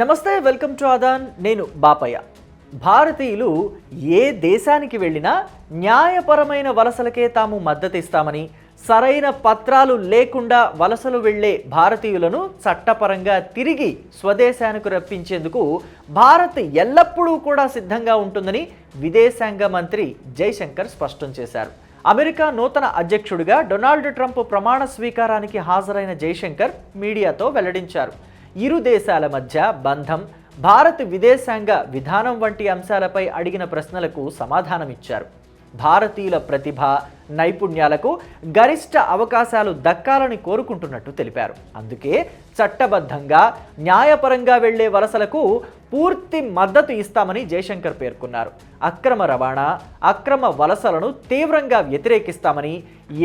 నమస్తే welcome to Aadan. నేను బాపయ్య. భారతీయులు ఏ దేశానికి వెళ్ళినా న్యాయపరమైన వలసలకే తాము మద్దతిస్తామని సరైన పత్రాలు లేకుండా వలసలు వెళ్ళే భారతీయులను చట్టపరంగా తిరిగి స్వదేశానికి రప్పించేందుకు భారత్ ఎల్లప్పుడూ కూడా సిద్ధంగా ఉంటుందని విదేశాంగ మంత్రి జైశంకర్ స్పష్టం చేశారు. అమెరికా నూతన అధ్యక్షుడిగా డొనాల్డ్ ట్రంప్ ప్రమాణ స్వీకారానికి హాజరైన జైశంకర్ మీడియాతో వెల్లడించారు. ఇరు దేశాల మధ్య బంధం భారత్ విదేశాంగ విధానం వంటి అంశాలపై అడిగిన ప్రశ్నలకు సమాధానమిచ్చారు. భారతీయుల ప్రతిభ నైపుణ్యాలకు గరిష్ట అవకాశాలు దక్కాలని కోరుకుంటున్నట్టు తెలిపారు. అందుకే చట్టబద్ధంగా న్యాయపరంగా వెళ్ళే వలసలకు పూర్తి మద్దతు ఇస్తామని జయశంకర్ పేర్కొన్నారు. అక్రమ రవాణా అక్రమ వలసలను తీవ్రంగా వ్యతిరేకిస్తామని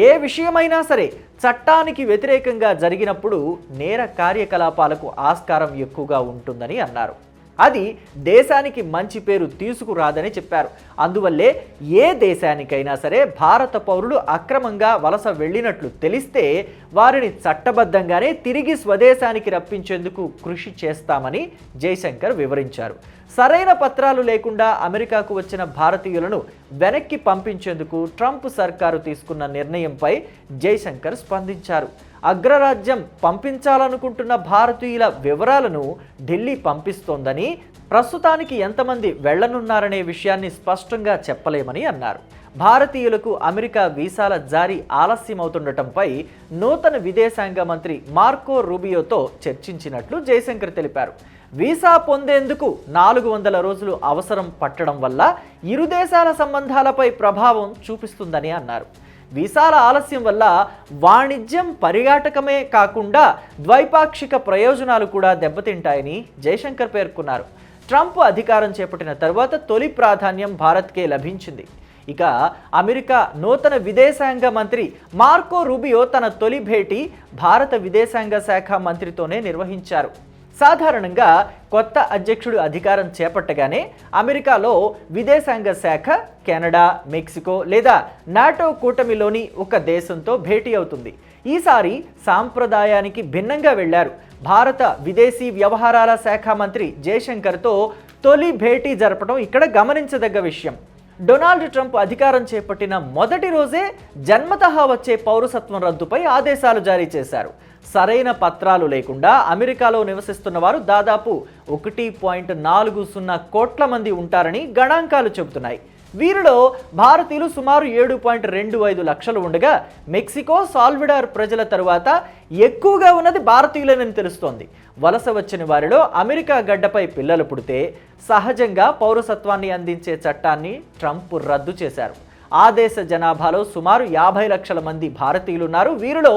ఏ విషయమైనా సరే చట్టానికి వ్యతిరేకంగా జరిగినప్పుడు నేర కార్యకలాపాలకు ఆస్కారం ఎక్కువగా ఉంటుందని అన్నారు. అది దేశానికి మంచి పేరు తీసుకురాదని చెప్పారు. అందువల్లే ఏ దేశానికైనా సరే భారత పౌరులు అక్రమంగా వలస వెళ్ళినట్లు తెలిస్తే వారిని చట్టబద్ధంగానే తిరిగి స్వదేశానికి రప్పించేందుకు కృషి చేస్తామని జైశంకర్ వివరించారు. సరైన పత్రాలు లేకుండా అమెరికాకు వచ్చిన భారతీయులను వెనక్కి పంపించేందుకు ట్రంప్ సర్కారు తీసుకున్న నిర్ణయంపై జైశంకర్ స్పందించారు. అగ్రరాజ్యం పంపించాలనుకుంటున్న భారతీయుల వివరాలను ఢిల్లీ పంపిస్తోందని ప్రస్తుతానికి ఎంతమంది వెళ్ళనున్నారనే విషయాన్ని స్పష్టంగా చెప్పలేమని అన్నారు. భారతీయులకు అమెరికా వీసాల జారీ ఆలస్యమవుతుండటంపై నూతన విదేశాంగ మంత్రి మార్కో రూబియోతో చర్చించినట్లు జయశంకర్ తెలిపారు. వీసా పొందేందుకు నాలుగు వందల రోజులు అవసరం పట్టడం వల్ల ఇరు దేశాల సంబంధాలపై ప్రభావం చూపిస్తుందని అన్నారు. వీసాల ఆలస్యం వల్ల వాణిజ్యం పరిగాటకమే కాకుండా ద్వైపాక్షిక ప్రయోజనాలు కూడా దెబ్బతింటాయని జయశంకర్ పేర్కొన్నారు. ట్రంప్ అధికారం చేపట్టిన తర్వాత తొలి ప్రాధాన్యం భారత్కే లభించింది. ఇక అమెరికా నూతన విదేశాంగ మంత్రి మార్కో రూబియో తన తొలి భేటీ భారత విదేశాంగ శాఖ మంత్రితోనే నిర్వహించారు. సాధారణంగా కొత్త అధ్యక్షుడు అధికారం చేపట్టగానే అమెరికాలో విదేశాంగ శాఖ కెనడా మెక్సికో లేదా నాటో కూటమిలోని ఒక దేశంతో భేటీ అవుతుంది. ఈసారి సాంప్రదాయానికి భిన్నంగా వెళ్ళారు. భారత విదేశీ వ్యవహారాల శాఖ మంత్రి జయశంకర్తో తొలి భేటీ జరపడం ఇక్కడ గమనించదగ్గ విషయం. డొనాల్డ్ ట్రంప్ అధికారం చేపట్టిన మొదటి రోజే జన్మతహా వచ్చే పౌరసత్వం రద్దుపై ఆదేశాలు జారీ చేశారు. సరైన పత్రాలు లేకుండా అమెరికాలో నివసిస్తున్న వారు దాదాపు ఒకటి పాయింట్ నాలుగు సున్నా కోట్ల మంది ఉంటారని గణాంకాలు చెబుతున్నాయి. వీరిలో భారతీయులు సుమారు ఏడు పాయింట్ రెండు ఐదు లక్షలు ఉండగా మెక్సికో సాల్విడార్ ప్రజల తరువాత ఎక్కువగా ఉన్నది భారతీయులేనని తెలుస్తోంది. వలస వచ్చిన వారిలో అమెరికా గడ్డపై పిల్లలు పుడితే సహజంగా పౌరసత్వాన్ని అందించే చట్టాన్ని ట్రంప్ రద్దు చేశారు. ఆ దేశ జనాభాలో సుమారు యాభై లక్షల మంది భారతీయులు ఉన్నారు వీరిలో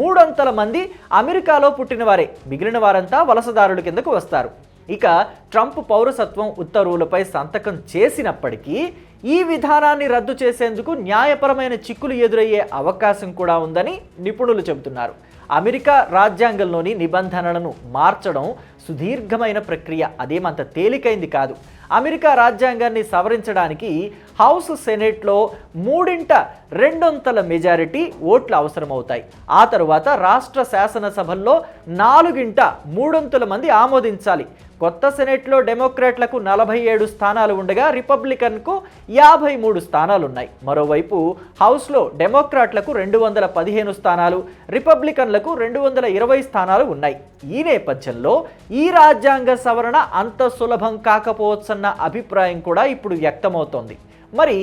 మూడొంతల మంది అమెరికాలో పుట్టినవారే మిగిలిన వారంతా వలసదారుల కిందకు వస్తారు. ఇక ట్రంప్ పౌరసత్వం ఉత్తర్వులపై సంతకం చేసినప్పటికీ ఈ విధానాన్ని రద్దు చేసేందుకు న్యాయపరమైన చిక్కులు ఎదురయ్యే అవకాశం కూడా ఉందని నిపుణులు చెబుతున్నారు. అమెరికా రాజ్యాంగంలోని నిబంధనలను మార్చడం సుదీర్ఘమైన ప్రక్రియ అదేమంత తేలికైంది కాదు. అమెరికా రాజ్యాంగాన్ని సవరించడానికి హౌస్ సెనెట్లో మూడింట రెండొంతల మెజారిటీ ఓట్లు అవసరమవుతాయి. ఆ తరువాత రాష్ట్ర శాసనసభల్లో నాలుగింట మూడొంతుల మంది ఆమోదించాలి. కొత్త సెనెట్లో డెమోక్రాట్లకు నలభై ఏడు స్థానాలు ఉండగా రిపబ్లికన్కు యాభై మూడు స్థానాలున్నాయి. మరోవైపు హౌస్లో డెమోక్రాట్లకు రెండు వందల పదిహేను స్థానాలు రిపబ్లికన్లకు రెండు వందల ఇరవై స్థానాలు ఉన్నాయి. ఈ నేపథ్యంలో ఈ రాజ్యాంగ సవరణ అంత సులభం కాకపోవచ్చు కాకపోవచ్చన్న అభిప్రాయం కూడా ఇప్పుడు వ్యక్తమవుతోంది. మరి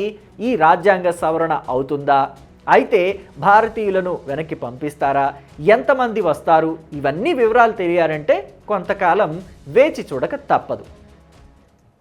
ఈ రాజ్యాంగ సవరణ అవుతుందా? అయితే భారతీయులను వెనక్కి పంపిస్తారా? ఎంతమంది వస్తారు? ఇవన్నీ వివరాలు తెలియాలంటే కొంతకాలం వేచి చూడక తప్పదు.